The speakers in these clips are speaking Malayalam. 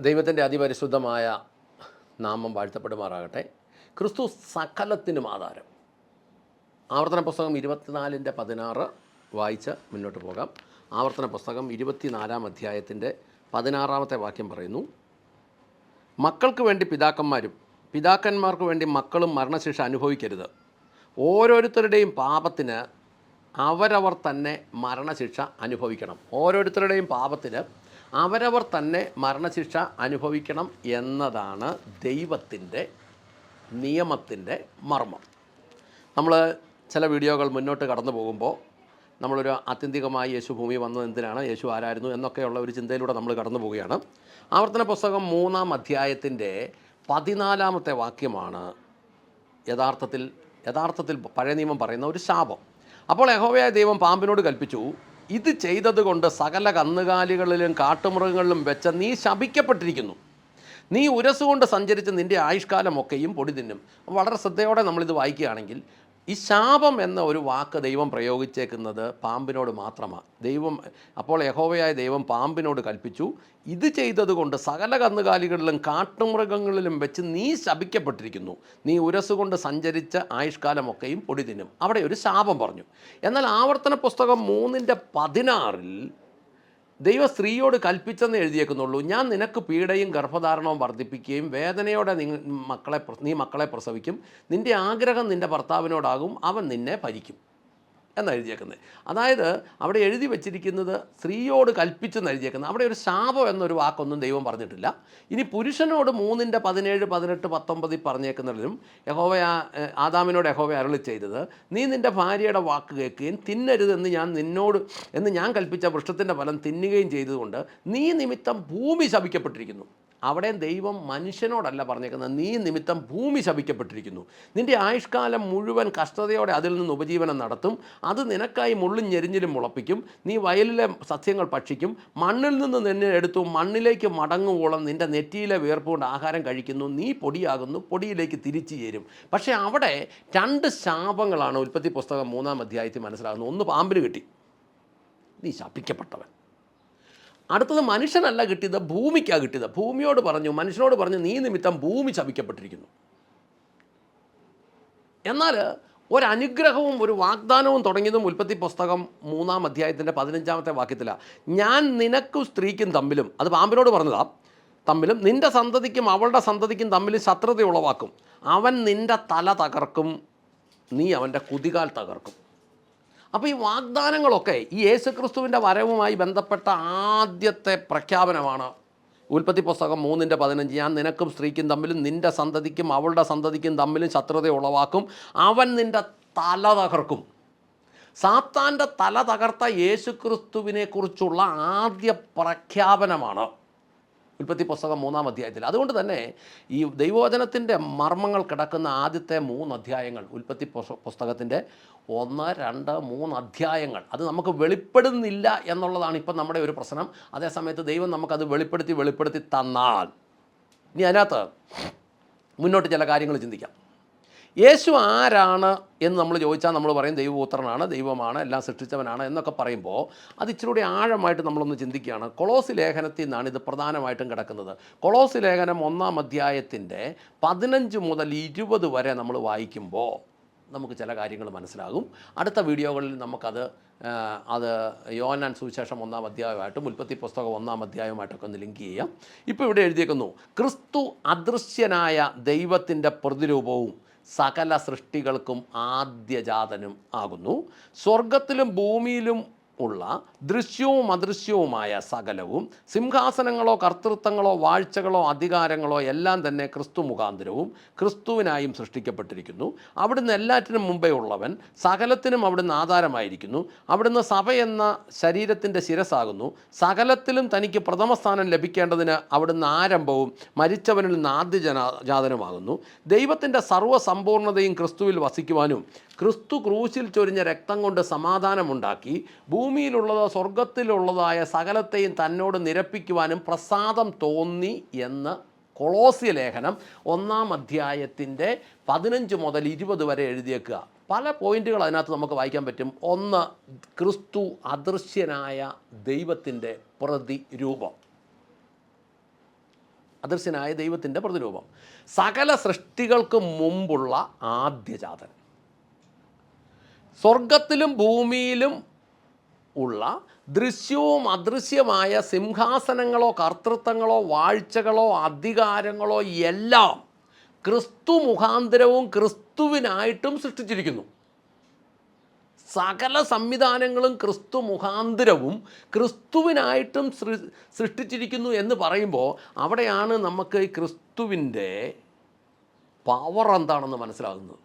ദൈവത്തിന്റെ അതിപരിശുദ്ധമായ നാമം വാഴ്ത്തപ്പെടുമാറാകട്ടെ. ക്രിസ്തു സകലത്തിനും ആധാരം. ആവർത്തന പുസ്തകം ഇരുപത്തിനാലിന്റെ പതിനാറ് വായിച്ച് മുന്നോട്ട് പോകാം. ആവർത്തന പുസ്തകം ഇരുപത്തിനാലാം അധ്യായത്തിന്റെ പതിനാറാമത്തെ വാക്യം പറയുന്നു. മക്കൾക്ക് വേണ്ടി പിതാക്കന്മാരും പിതാക്കന്മാർക്ക് വേണ്ടി മക്കളും മരണശിക്ഷ അനുഭവിക്കരുത്. ഓരോരുത്തരുടെയും പാപത്തിന് അവരവർ തന്നെ മരണശിക്ഷ അനുഭവിക്കണം. ഓരോരുത്തരുടെയും പാപത്തിന് അവരവർ തന്നെ മരണശിക്ഷ അനുഭവിക്കണം എന്നതാണ് ദൈവത്തിന്റെ നിയമത്തിന്റെ മർമ്മം. നമ്മൾ ചില വീഡിയോകൾ മുന്നോട്ട് കടന്നു പോകുമ്പോൾ നമ്മളൊരു ആത്യന്തികമായി യേശു ഭൂമി വന്നത് എന്തിനാണ് യേശു ആരായിരുന്നു എന്നൊക്കെയുള്ള ഒരു ചിന്തയിലൂടെ നമ്മൾ കടന്നു പോവുകയാണ്. ആവർത്തന പുസ്തകം മൂന്നാം അധ്യായത്തിന്റെ പതിനാലാമത്തെ വാക്യമാണ് യഥാർത്ഥത്തിൽ യഥാർത്ഥത്തിൽ പഴയ നിയമം പറയുന്ന ഒരു ശാപം. അപ്പോൾ യഹോവയായ ദൈവം പാമ്പിനോട് കൽപ്പിച്ചു ഇത് ചെയ്തതുകൊണ്ട് സകല കന്നുകാലികളിലും കാട്ടുമൃഗങ്ങളിലും വെച്ച നീ ശപിക്കപ്പെട്ടിരിക്കുന്നു. നീ ഉരസുകൊണ്ട് സഞ്ചരിച്ച് നിന്റെ ആയുഷ്കാലമൊക്കെയും പൊടി തിന്നും. വളരെ ശ്രദ്ധയോടെ നമ്മളിത് വായിക്കുകയാണെങ്കിൽ ഈ ശാപം എന്ന ഒരു വാക്ക് ദൈവം പ്രയോഗിച്ചേക്കുന്നത് പാമ്പിനോട് മാത്രമാണ് ദൈവം അപ്പോൾ യഹോവയായ ദൈവം പാമ്പിനോട് കൽപ്പിച്ചു. ഇത് ചെയ്തതുകൊണ്ട് സകല കന്നുകാലികളിലും കാട്ടുമൃഗങ്ങളിലും വെച്ച് നീ ശപിക്കപ്പെട്ടിരിക്കുന്നു. നീ ഉരസുകൊണ്ട് സഞ്ചരിച്ച ആയുഷ്കാലമൊക്കെയും പൊടി തിന്നും. അവിടെ ഒരു ശാപം പറഞ്ഞു. എന്നാൽ ആവർത്തന പുസ്തകം മൂന്നിന്റെ പതിനാറിൽ ദൈവ സ്ത്രീയോട് കൽപ്പിച്ചെന്ന് എഴുതിയേക്കുന്നുള്ളൂ ഞാൻ നിനക്ക് പീഡയും ഗർഭധാരണവും വർദ്ധിപ്പിക്കുകയും വേദനയോടെ നിങ്ങൾ മക്കളെ നീ മക്കളെ പ്രസവിക്കും നിന്റെ ആഗ്രഹം നിന്റെ ഭർത്താവിനോടാകും അവൻ നിന്നെ ഭരിക്കും. എന്നാണ് എഴുതിയേക്കുന്നത്? അതായത് അവിടെ എഴുതി വെച്ചിരിക്കുന്നത് സ്ത്രീയോട് കൽപ്പിച്ചെന്ന് എഴുതിയേക്കുന്നത്? അവിടെ ഒരു ശാപം എന്നൊരു വാക്കൊന്നും ദൈവം പറഞ്ഞിട്ടില്ല. ഇനി പുരുഷനോട് മൂന്നിന്റെ പതിനേഴ് പതിനെട്ട് പത്തൊമ്പതിൽ പറഞ്ഞേക്കുന്നതിലും യഹോവ ആദാമിനോട് യഹോവ അരളി ചെയ്തത് നീ നിന്റെ ഭാര്യയുടെ വാക്ക് കേൾക്കുകയും തിന്നരുതെന്ന് ഞാൻ നിന്നോട് എന്ന് ഞാൻ കൽപ്പിച്ച വൃക്ഷത്തിന്റെ ഫലം തിന്നുകയും ചെയ്തതുകൊണ്ട് നീ നിമിത്തം ഭൂമി ശപിക്കപ്പെട്ടിരിക്കുന്നു. അവിടെ ദൈവം മനുഷ്യനോടല്ല പറഞ്ഞേക്കുന്നത്. നീ നിമിത്തം ഭൂമി ശപിക്കപ്പെട്ടിരിക്കുന്നു. നിന്റെ ആയുഷ്കാലം മുഴുവൻ കഷ്ടതയോടെ അതിൽ നിന്ന് ഉപജീവനം നടത്തും. അത് നിനക്കായി മുള്ളും ഞെരിഞ്ഞിലും മുളപ്പിക്കും. നീ വയലിലെ സസ്യങ്ങൾ ഭക്ഷിക്കും. മണ്ണിൽ നിന്ന് നിന്നെ എടുത്തു മണ്ണിലേക്ക് മടങ്ങുവോളം നിന്റെ നെറ്റിയിലെ വേർപ്പുകൊണ്ട് ആഹാരം കഴിക്കുന്നു. നീ പൊടിയാകുന്നു. പൊടിയിലേക്ക് തിരിച്ചു ചേരും. പക്ഷേ അവിടെ രണ്ട് ശാപങ്ങളാണ് ഉൽപ്പത്തി പുസ്തകം മൂന്നാം അധ്യായത്തിൽ മനസ്സിലാകുന്നത്. ഒന്ന് പാമ്പിന് കിട്ടി. നീ ശപിക്കപ്പെട്ടവൻ. അടുത്തത് മനുഷ്യനല്ല കിട്ടിയത് ഭൂമിക്കാണ് കിട്ടിയത്. ഭൂമിയോട് പറഞ്ഞു മനുഷ്യനോട് പറഞ്ഞു നീ നിമിത്തം ഭൂമി ശപിക്കപ്പെട്ടിരിക്കുന്നു എന്നാൽ ഒരനുഗ്രഹവും ഒരു വാഗ്ദാനവും തുടങ്ങിയതും ഉൽപ്പത്തി പുസ്തകം മൂന്നാം അധ്യായത്തിന്റെ പതിനഞ്ചാമത്തെ വാക്യത്തിലാണ് ഞാൻ നിനക്കും സ്ത്രീക്കും തമ്മിലും അത് പാമ്പിനോട് പറഞ്ഞതാ തമ്മിലും നിന്റെ സന്തതിക്കും അവളുടെ സന്തതിക്കും തമ്മിൽ ശത്രുത ഉളവാക്കും. അവൻ നിന്റെ തല തകർക്കും നീ അവന്റെ കുതികാൽ തകർക്കും. അപ്പോൾ ഈ വാഗ്ദാനങ്ങളൊക്കെ ഈ യേശുക്രിസ്തുവിന്റെ വരവുമായി ബന്ധപ്പെട്ട ആദ്യത്തെ പ്രഖ്യാപനമാണ്. ഉൽപ്പത്തി പുസ്തകം മൂന്നിന്റെ പതിനഞ്ച് ഞാൻ നിനക്കും സ്ത്രീക്കും തമ്മിലും നിന്റെ സന്തതിക്കും അവളുടെ സന്തതിക്കും തമ്മിലും ശത്രുത ഉളവാക്കും. അവൻ നിന്റെ തല തകർക്കും. സാത്താന്റെ തല തകർത്ത യേശുക്രിസ്തുവിനെക്കുറിച്ചുള്ള ആദ്യ പ്രഖ്യാപനമാണ്. ഉൽപ്പത്തി പുസ്തകം മൂന്നാം അധ്യായത്തിൽ. അതുകൊണ്ട് തന്നെ ഈ ദൈവവചനത്തിന്റെ മർമ്മങ്ങൾ കിടക്കുന്ന ആദ്യത്തെ മൂന്ന് അധ്യായങ്ങൾ ഉൽപ്പത്തി പുസ്ത- പുസ്തകത്തിന്റെ ഒന്ന് രണ്ട് മൂന്ന് അധ്യായങ്ങൾ അത് നമുക്ക് വെളിപ്പെടുന്നില്ല എന്നുള്ളതാണ് ഇപ്പം നമ്മുടെ ഒരു പ്രശ്നം. അതേസമയത്ത് ദൈവം നമുക്കത് വെളിപ്പെടുത്തി വെളിപ്പെടുത്തി തന്നാൽ ഇനി അതിനകത്ത് മുന്നോട്ട് ചില കാര്യങ്ങൾ ചിന്തിക്കാം. യേശു ആരാണ് എന്ന് നമ്മൾ ചോദിച്ചാൽ നമ്മൾ പറയും ദൈവപുത്രനാണ് ദൈവമാണ് എല്ലാം സൃഷ്ടിച്ചവനാണ് എന്നൊക്കെ പറയുമ്പോൾ അത് ഇച്ചിരി കൂടി ആഴമായിട്ട് നമ്മളൊന്ന് ചിന്തിക്കുകയാണ്. കൊളോസ് ലേഖനത്തിൽ നിന്നാണ് ഇത് പ്രധാനമായിട്ടും കിടക്കുന്നത്. കൊളോസ് ലേഖനം ഒന്നാം അധ്യായത്തിന്റെ പതിനഞ്ച് മുതൽ ഇരുപത് വരെ നമ്മൾ വായിക്കുമ്പോൾ നമുക്ക് ചില കാര്യങ്ങൾ മനസ്സിലാകും. അടുത്ത വീഡിയോകളിൽ നമുക്കത് അത് യോനാൻ സുവിശേഷം ഒന്നാം അധ്യായമായിട്ടും ഉൽപ്പത്തി പുസ്തകം ഒന്നാം അധ്യായമായിട്ടൊക്കെ ഒന്ന് ലിങ്ക് ചെയ്യാം. ഇപ്പോൾ ഇവിടെ എഴുതിയേക്കുന്നു ക്രിസ്തു അദൃശ്യനായ ദൈവത്തിന്റെ പ്രതിരൂപവും സകല സൃഷ്ടികൾക്കും ആദ്യജാതനും ആകുന്നു. സ്വർഗത്തിലും ഭൂമിയിലും ഉള്ള ദൃശ്യവും അദൃശ്യവുമായ സകലവും സിംഹാസനങ്ങളോ കർത്തൃത്വങ്ങളോ വാഴ്ചകളോ അധികാരങ്ങളോ എല്ലാം തന്നെ ക്രിസ്തു മുഖാന്തരവും ക്രിസ്തുവിനായും സൃഷ്ടിക്കപ്പെട്ടിരിക്കുന്നു. അവിടുന്ന് എല്ലാറ്റിനും മുമ്പേ ഉള്ളവൻ സകലത്തിനും അവിടുന്ന് ആധാരമായിരിക്കുന്നു. അവിടുന്ന് സഭ എന്ന ശരീരത്തിന്റെ ശിരസാകുന്നു. സകലത്തിലും തനിക്ക് പ്രഥമസ്ഥാനം ലഭിക്കേണ്ടതിന് അവിടുന്ന് ആരംഭവും മരിച്ചവനിൽ നിന്ന് ആദ്യ ജാതനുമാകുന്നു. ദൈവത്തിന്റെ സർവസമ്പൂർണതയും ക്രിസ്തുവിൽ വസിക്കുവാനും ക്രിസ്തു ക്രൂശിൽ ചൊരിഞ്ഞ രക്തം കൊണ്ട് സമാധാനമുണ്ടാക്കി ഭൂമിയിലുള്ളതോ സ്വർഗത്തിലുള്ളതായ സകലത്തെയും തന്നോട് നിരപ്പിക്കുവാനും പ്രസാദം തോന്നി എന്ന് കൊളോസ്യ ലേഖനം ഒന്നാം അധ്യായത്തിന്റെ പതിനഞ്ച് മുതൽ ഇരുപത് വരെ എഴുതിയേക്കുക. പല പോയിന്റുകൾ അതിനകത്ത് നമുക്ക് വായിക്കാൻ പറ്റും. ഒന്ന് ക്രിസ്തു അദൃശ്യനായ ദൈവത്തിന്റെ പ്രതിരൂപം. അദൃശ്യനായ ദൈവത്തിന്റെ പ്രതിരൂപം. സകല സൃഷ്ടികൾക്ക് മുമ്പുള്ള ആദ്യജാതൻ. സ്വർഗത്തിലും ഭൂമിയിലും ഉള്ള ദൃശ്യവും അദൃശ്യമായ സിംഹാസനങ്ങളോ കർത്തൃത്വങ്ങളോ വാഴ്ചകളോ അധികാരങ്ങളോ എല്ലാം ക്രിസ്തു മുഖാന്തരവും ക്രിസ്തുവിനായിട്ടും സൃഷ്ടിച്ചിരിക്കുന്നു. സകല സംവിധാനങ്ങളും ക്രിസ്തു മുഖാന്തരവും ക്രിസ്തുവിനായിട്ടും സൃഷ്ടിച്ചിരിക്കുന്നു എന്ന് പറയുമ്പോൾ അവിടെയാണ് നമുക്ക് ഈ ക്രിസ്തുവിന്റെ പവർ എന്താണെന്ന് മനസ്സിലാകുന്നത്?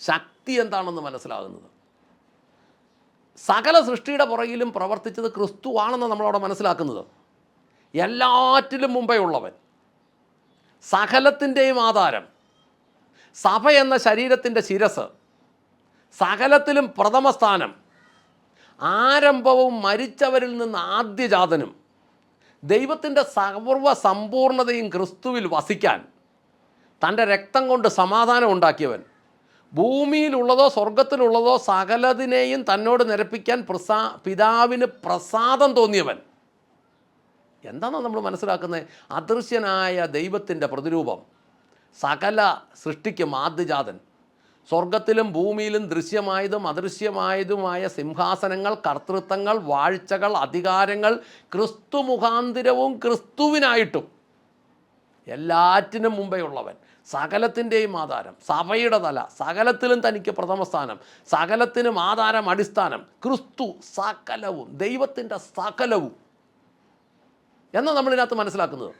ശക്തി എന്താണെന്ന് മനസ്സിലാകുന്നത്? സകല സൃഷ്ടിയുടെ പുറകിലും പ്രവർത്തിച്ചത് ക്രിസ്തുവാണെന്ന് നമ്മളവിടെ മനസ്സിലാക്കുന്നത്. എല്ലാറ്റിലും മുമ്പേ ഉള്ളവൻ. സകലത്തിന്റെയും ആധാരം. സഭ എന്ന ശരീരത്തിന്റെ ശിരസ്. സകലത്തിലും പ്രഥമ സ്ഥാനം. ആരംഭവും മരിച്ചവരിൽ നിന്ന് ആദ്യജാതനും ദൈവത്തിന്റെ സർവ സമ്പൂർണതയും ക്രിസ്തുവിൽ വസിക്കാൻ. തന്റെ രക്തം കൊണ്ട് സമാധാനം ഉണ്ടാക്കിയവൻ. ഭൂമിയിലുള്ളതോ സ്വർഗത്തിലുള്ളതോ സകലതിനെയും തന്നോട് നിരപ്പിക്കാൻ പ്രസാ പിതാവിന് പ്രസാദം തോന്നിയവൻ. എന്താണ് നമ്മൾ മനസ്സിലാക്കുന്നത്? അദൃശ്യനായ ദൈവത്തിന്റെ പ്രതിരൂപം. സകല സൃഷ്ടിക്കും ആദ്യജാതൻ. സ്വർഗത്തിലും ഭൂമിയിലും ദൃശ്യമായതും അദൃശ്യമായതുമായ സിംഹാസനങ്ങൾ കർത്തൃത്വങ്ങൾ വാഴ്ചകൾ അധികാരങ്ങൾ ക്രിസ്തു മുഖാന്തിരവും ക്രിസ്തുവിനായിട്ടും. എല്ലാറ്റിനും മുമ്പേ ഉള്ളവൻ സകലത്തിന്റെയും ആധാരം സഭയുടെ തല സകലത്തിലും തനിക്ക് പ്രഥമ സ്ഥാനം സകലത്തിനും ആധാരം അടിസ്ഥാനം ക്രിസ്തു സകലവും ദൈവത്തിന്റെ സകലവും. എന്നാണ് നമ്മളിതിനകത്ത് മനസ്സിലാക്കുന്നത്?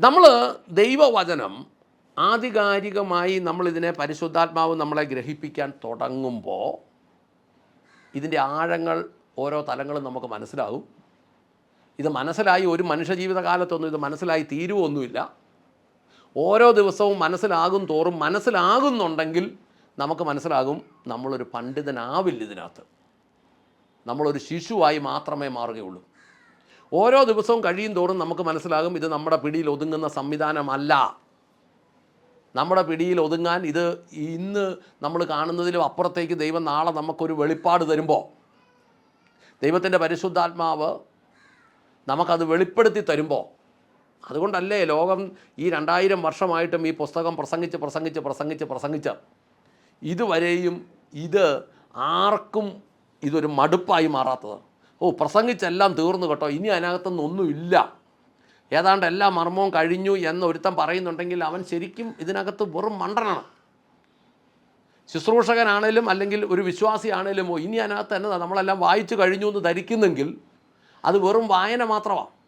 നമ്മൾ ദൈവവചനം ആധികാരികമായി നമ്മളിതിനെ പരിശുദ്ധാത്മാവ് നമ്മളെ ഗ്രഹിപ്പിക്കാൻ തുടങ്ങുമ്പോൾ ഇതിന്റെ ആഴങ്ങൾ ഓരോ തലങ്ങളും നമുക്ക് മനസ്സിലാകും ഇത് മനസ്സിലായി ഒരു മനുഷ്യജീവിത കാലത്തൊന്നും ഇത് മനസ്സിലായി തീരുവൊന്നുമില്ല. ഓരോ ദിവസവും മനസ്സിലാകും തോറും മനസ്സിലാകുന്നുണ്ടെങ്കിൽ നമുക്ക് മനസ്സിലാകും നമ്മളൊരു പണ്ഡിതനാവില്ല ഇതിനകത്ത്. നമ്മളൊരു ശിശുവായി മാത്രമേ മാറുകയുള്ളൂ. ഓരോ ദിവസവും കഴിയും തോറും നമുക്ക് മനസ്സിലാകും ഇത് നമ്മുടെ പിടിയിൽ ഒതുങ്ങുന്ന സംവിധാനമല്ല. നമ്മുടെ പിടിയിൽ ഒതുങ്ങാൻ ഇത് ഇന്ന് നമ്മൾ കാണുന്നതിലും അപ്പുറത്തേക്ക് ദൈവം നാളെ നമുക്കൊരു വെളിപ്പാട് തരുമ്പോൾ ദൈവത്തിന്റെ പരിശുദ്ധാത്മാവ് നമുക്കത് വെളിപ്പെടുത്തി തരുമ്പോൾ അതുകൊണ്ടല്ലേ ലോകം ഈ രണ്ടായിരം വർഷമായിട്ടും ഈ പുസ്തകം പ്രസംഗിച്ച് പ്രസംഗിച്ച് പ്രസംഗിച്ച് പ്രസംഗിച്ച്. ഇതുവരെയും ഇത് ആർക്കും ഇതൊരു മടുപ്പായി മാറാത്തത്. ഓ പ്രസംഗിച്ചെല്ലാം തീർന്നു കേട്ടോ. ഇനി അതിനകത്തൊന്നും ഒന്നുമില്ല. ഏതാണ്ട് എല്ലാ മർമ്മവും കഴിഞ്ഞു എന്ന് ഒരുത്തൻ പറയുന്നുണ്ടെങ്കിൽ അവൻ ശരിക്കും ഇതിനകത്ത് വെറും മണ്ടനാണ്. ശുശ്രൂഷകനാണേലും അല്ലെങ്കിൽ ഒരു വിശ്വാസിയാണേലും ഇനി അതിനകത്ത് തന്നെ നമ്മളെല്ലാം വായിച്ചു കഴിഞ്ഞു എന്ന് ധരിക്കുന്നെങ്കിൽ അത് വെറും വായന മാത്രമാണ്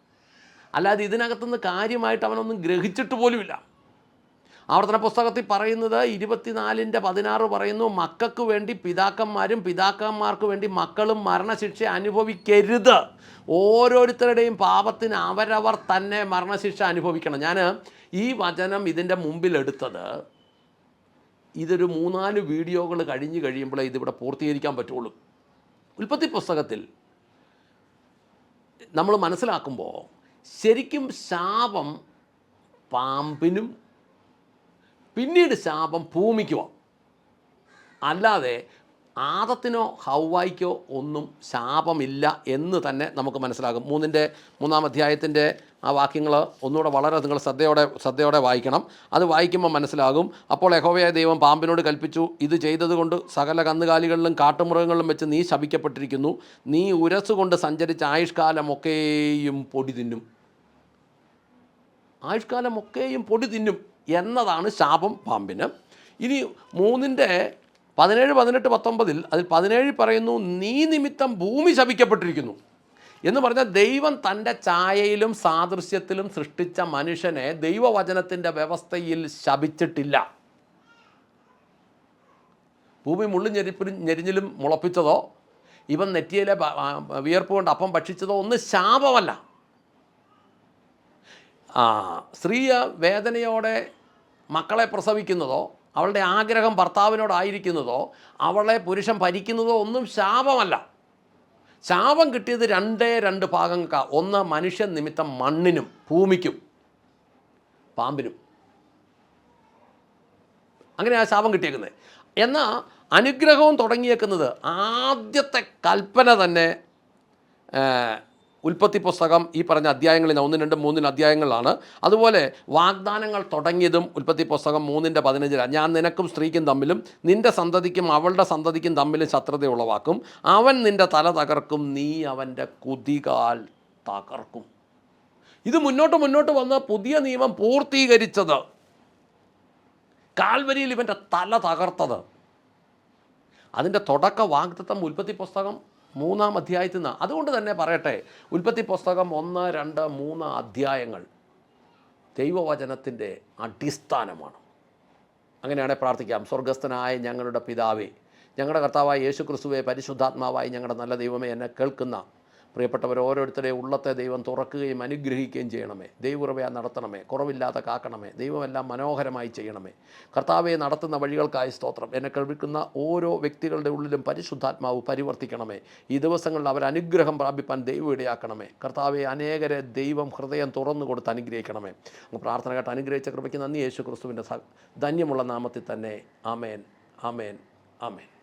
അല്ലാതെ ഇതിനകത്തുനിന്ന് കാര്യമായിട്ട് അവനൊന്നും ഗ്രഹിച്ചിട്ട് പോലുമില്ല. ആവർത്തന പുസ്തകത്തിൽ പറയുന്നത് ഇരുപത്തിനാലിന്റെ പതിനാറ് പറയുന്നു മക്കൾക്ക് വേണ്ടി പിതാക്കന്മാരും പിതാക്കന്മാർക്ക് വേണ്ടി മക്കളും മരണശിക്ഷ അനുഭവിക്കരുത്. ഓരോരുത്തരുടെയും പാപത്തിന് അവരവർ തന്നെ മരണശിക്ഷ അനുഭവിക്കണം. ഞാൻ ഈ വചനം ഇതിന്റെ മുമ്പിലെടുത്തത് ഇതൊരു മൂന്നാൽ വീഡിയോകൾ കഴിഞ്ഞ് കഴിയുമ്പോൾ ഇതിവിടെ പൂർത്തീകരിക്കാൻ പറ്റുള്ളൂ. ഉൽപ്പത്തി പുസ്തകത്തിൽ നമ്മൾ മനസ്സിലാക്കുമ്പോൾ ശരിക്കും ശാപം പാമ്പിനും പിന്നീട് ശാപം ഭൂമിക്കുമോ അല്ലാതെ ആദത്തിനോ ഹൗവായിക്കോ ഒന്നും ശാപമില്ല എന്ന് തന്നെ നമുക്ക് മനസ്സിലാകും. മൂന്നിന്റെ മൂന്നാം അധ്യായത്തിന്റെ ആ വാക്യങ്ങൾ ഒന്നുകൂടെ വളരെ നിങ്ങൾ ശ്രദ്ധയോടെ ശ്രദ്ധയോടെ വായിക്കണം. അത് വായിക്കുമ്പോൾ മനസ്സിലാകും. അപ്പോൾ യഹോവയായ ദൈവം പാമ്പിനോട് കൽപ്പിച്ചു ഇത് ചെയ്തതുകൊണ്ട് സകല കന്നുകാലികളിലും കാട്ടുമൃഗങ്ങളിലും വെച്ച് നീ ശപിക്കപ്പെട്ടിരിക്കുന്നു. നീ ഉരസുകൊണ്ട് സഞ്ചരിച്ച ആയുഷ്കാലമൊക്കെയും പൊടി തിന്നും. ആയുഷ്കാലമൊക്കെയും പൊടി തിന്നും എന്നതാണ് ശാപം പാമ്പിന്. ഇനി മൂന്നിന്റെ പതിനേഴ് പതിനെട്ട് പത്തൊമ്പതിൽ അതിൽ പതിനേഴിൽ പറയുന്നു നീ നിമിത്തം ഭൂമി ശപിക്കപ്പെട്ടിരിക്കുന്നു. എന്ന് പറഞ്ഞാൽ ദൈവം തന്റെ ഛായയിലും സാദൃശ്യത്തിലും സൃഷ്ടിച്ച മനുഷ്യനെ ദൈവവചനത്തിന്റെ വ്യവസ്ഥയിൽ ശപിച്ചിട്ടില്ല. ഭൂമി മുള്ളി ഞെരിപ്പിലും ഞെരിഞ്ഞിലും മുളപ്പിച്ചതോ ഇവൻ നെറ്റിയിലെ വിയർപ്പ് കൊണ്ട് അപ്പം ഭക്ഷിച്ചതോ ഒന്ന് ശാപമല്ല. ആ സ്ത്രീ വേദനയോടെ മക്കളെ പ്രസവിക്കുന്നതോ അവളുടെ ആഗ്രഹം ഭർത്താവിനോടായിരിക്കുന്നതോ അവളെ പുരുഷൻ ഭരിക്കുന്നതോ ഒന്നും ശാപമല്ല. ശാപം കിട്ടിയത് രണ്ടേ രണ്ട് ഭാഗങ്ങൾക്കാണ് ഒന്ന് മനുഷ്യൻ നിമിത്തം മണ്ണിനും ഭൂമിക്കും പാമ്പിനും. അങ്ങനെ ആ ശാപം കിട്ടിയേക്കുന്നത് എന്നാൽ അനുഗ്രഹവും തുടങ്ങിയേക്കുന്നത് ആദ്യത്തെ കൽപ്പന തന്നെ ഉൽപ്പത്തി പുസ്തകം ഈ പറഞ്ഞ അധ്യായങ്ങളിൽ ഒന്ന് രണ്ട് മൂന്നിന് അധ്യായങ്ങളിലാണ്. അതുപോലെ വാഗ്ദാനങ്ങൾ തുടങ്ങിയതും ഉൽപ്പത്തി പുസ്തകം മൂന്നിന്റെ പതിനഞ്ചിലാണ്. ഞാൻ നിനക്കും സ്ത്രീക്കും തമ്മിലും നിന്റെ സന്തതിക്കും അവളുടെ സന്തതിക്കും തമ്മിലും ശത്രുത ഉളവാക്കും. അവൻ നിന്റെ തല തകർക്കും നീ അവന്റെ കുതികാൽ തകർക്കും. ഇത് മുന്നോട്ട് മുന്നോട്ട് വന്ന പുതിയ നിയമം പൂർത്തീകരിച്ചത്. കാൽവരിയിൽ ഇവന്റെ തല തകർത്തത്. അതിന്റെ തുടക്ക വാഗ്ദത്തം ഉൽപ്പത്തി പുസ്തകം മൂന്നാം അധ്യായത്തിൽ നിന്ന്. അതുകൊണ്ട് തന്നെ പറയട്ടെ ഉൽപ്പത്തി പുസ്തകം ഒന്ന് രണ്ട് മൂന്ന് അധ്യായങ്ങൾ ദൈവവചനത്തിന്റെ അടിസ്ഥാനമാണ്. അങ്ങനെയാണ് പ്രാർത്ഥിക്കാം. സ്വർഗസ്ഥനായ ഞങ്ങളുടെ പിതാവേ ഞങ്ങളുടെ കർത്താവായ യേശു ക്രിസ്തുവെ പരിശുദ്ധാത്മാവായി ഞങ്ങളുടെ നല്ല ദൈവമേ എന്നെ കേൾക്കുന്ന പ്രിയപ്പെട്ടവർ ഓരോരുത്തരെ ഉള്ളത്തെ ദൈവം തുറക്കുകയും അനുഗ്രഹിക്കുകയും ചെയ്യണമേ. ദൈവകൃപയാ നടത്തണമേ. കുറവില്ലാതെ കാക്കണമേ. ദൈവമെല്ലാം മനോഹരമായി ചെയ്യണമേ. കർത്താവെ നടത്തുന്ന വഴികൾക്കായി സ്തോത്രം. എന്നെ കഴിക്കുന്ന ഓരോ വ്യക്തികളുടെ ഉള്ളിലും പരിശുദ്ധാത്മാവ് പരിവർത്തിക്കണമേ. ഈ ദിവസങ്ങളിൽ അവർ അനുഗ്രഹം പ്രാപിപ്പാൻ ദൈവം ഇടയാക്കണമേ. കർത്താവെ അനേകരെ ദൈവം ഹൃദയം തുറന്നു കൊടുത്ത് അനുഗ്രഹിക്കണമേ. പ്രാർത്ഥന കേട്ട് അനുഗ്രഹിച്ച കൃപയ്ക്ക് നന്ദി. യേശു ക്രിസ്തുവിന്റെ ധന്യമുള്ള നാമത്തിൽ തന്നെ. ആമേൻ. ആമേൻ. ആമേൻ.